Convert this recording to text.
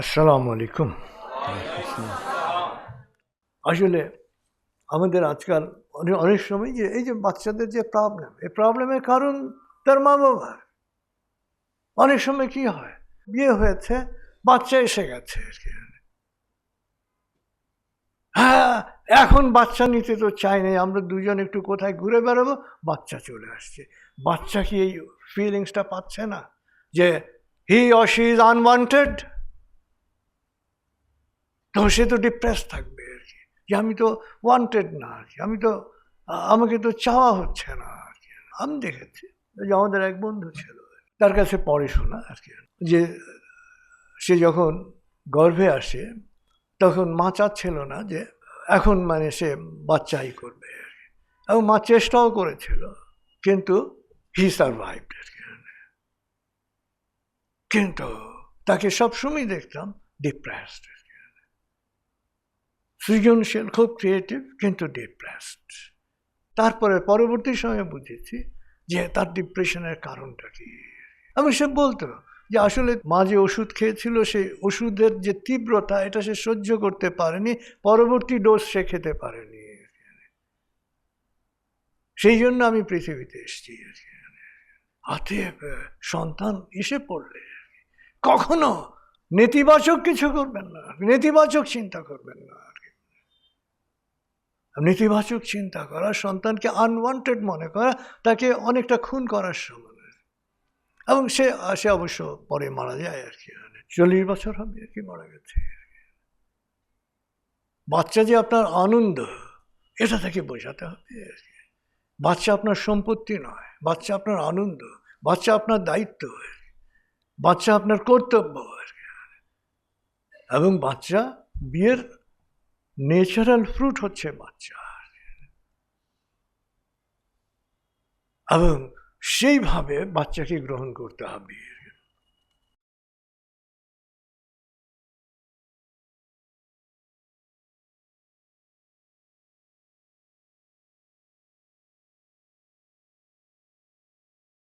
আসসালামু আলাইকুম আসলে আমাদের আজকাল অনেক অনেক সময় যে এই যে বাচ্চাদের যে প্রবলেম এই প্রবলেমের কারণ তার মা বাবার অনেক সময় কি হয়? বিয়ে হয়েছে, বাচ্চা এসে গেছে আর কি। হ্যাঁ এখন বাচ্চা নিতে তো চাই নাই, আমরা দুজন একটু কোথায় ঘুরে বেড়াবো, বাচ্চা চলে আসছে। বাচ্চা কি এই ফিলিংসটা পাচ্ছে না? যে he or she is unwanted তো সে তো ডিপ্রেস থাকবে আর কি। যে আমি তো ওয়ান্টেড না আর কি। আমি তো, আমাকে তো চাওয়া হচ্ছে না আর কি। আমি দেখেছি যে আমাদের এক বন্ধু ছিল। তার কাছে পড়ে শোনা আর কি। যে, সে যখন গর্ভে আসে, তখন মা চাচ্ছিল না যে এখন মানে সে বাচ্চাই করবে আর কি। এবং মা চেষ্টাও করেছিল, কিন্তু হি কি। কিন্তু তাকে সবসময় দেখতাম ডিপ্রেসড সৃজনশীল, খুব ক্রিয়েটিভ কিন্তু ডিপ্রেসড তারপরে পরবর্তী সময়ে বুঝেছি যে তার ডিপ্রেশনের কারণটা কি আমি সে বলতো যে আসলে মা যে ওষুধ খেয়েছিল, সেই ওষুধের যে তীব্রতা, এটা সে সহ্য করতে পারেনি, পরবর্তী ডোজ সে খেতে পারেনি সেই জন্য আমি পৃথিবীতে এসেছি কি। সন্তান এসে পড়লে কখনো নেতিবাচক কিছু করবেন না, নেতিবাচক চিন্তা করবেন না। নেতিবাচক চিন্তা করা, সন্তানকে আনওয়ান্টেড মনে করা, তাকে অনেকটা খুন করার সমান এবং সে সে অবশ্য পরে মারা যায় আর কি। চল্লিশ বছর হবে আর কি মারা গেছে। বাচ্চা যে আপনার আনন্দ, এটা তাকে বোঝাতে হবে আর কি। বাচ্চা আপনার সম্পত্তি নয়, বাচ্চা আপনার আনন্দ, বাচ্চা আপনার দায়িত্ব বাচ্চা আপনার কর্তব্য আর কি। এবং বাচ্চা বিয়ের ন্যাচারাল ফ্রুট হচ্ছে বাচ্চার এবং সেইভাবে বাচ্চাকে গ্রহণ করতে হবে।